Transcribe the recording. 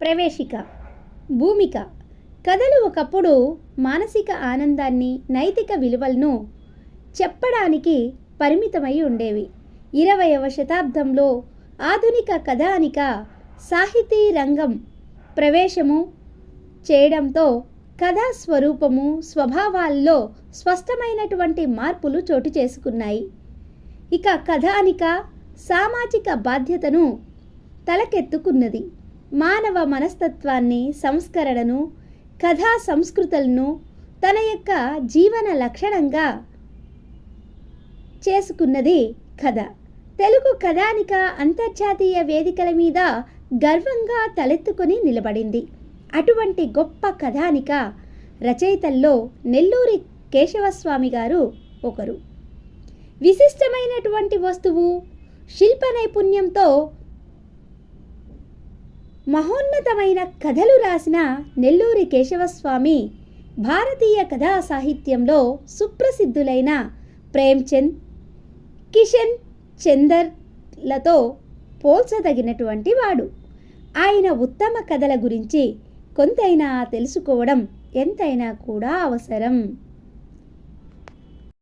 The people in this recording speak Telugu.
ప్రవేశిక భూమిక. కథలు ఒకప్పుడు మానసిక ఆనందాన్ని నైతిక విలువలను చెప్పడానికి పరిమితమై ఉండేవి. ఇరవయవ శతాబ్దంలో ఆధునిక కథానిక సాహితీ రంగం ప్రవేశము చేయడంతో కథా స్వరూపము స్వభావాల్లో స్పష్టమైనటువంటి మార్పులు చోటు చేసుకున్నాయి. ఇక కథానిక సామాజిక బాధ్యతను తలకెత్తుకున్నది. మానవ మనస్తత్వాన్ని సంస్కరణను కథా సంస్కృతులను తన యొక్క జీవన లక్షణంగా చేసుకున్నది కథ. తెలుగు కథానిక అంతర్జాతీయ వేదికల మీద గర్వంగా తలెత్తుకొని నిలబడింది. అటువంటి గొప్ప కథానిక రచయితల్లో నెల్లూరి కేశవస్వామి గారు ఒకరు. విశిష్టమైనటువంటి వస్తువు శిల్ప నైపుణ్యంతో మహోన్నతమైన కథలు రాసిన నెల్లూరి కేశవస్వామి భారతీయ కథా సాహిత్యంలో సుప్రసిద్ధులైన ప్రేమ్చంద్ కిషన్ చందర్లతో పోల్చదగినటువంటి వాడు. ఆయన ఉత్తమ కథల గురించి కొంతైనా తెలుసుకోవడం ఎంతైనా కూడా అవసరం.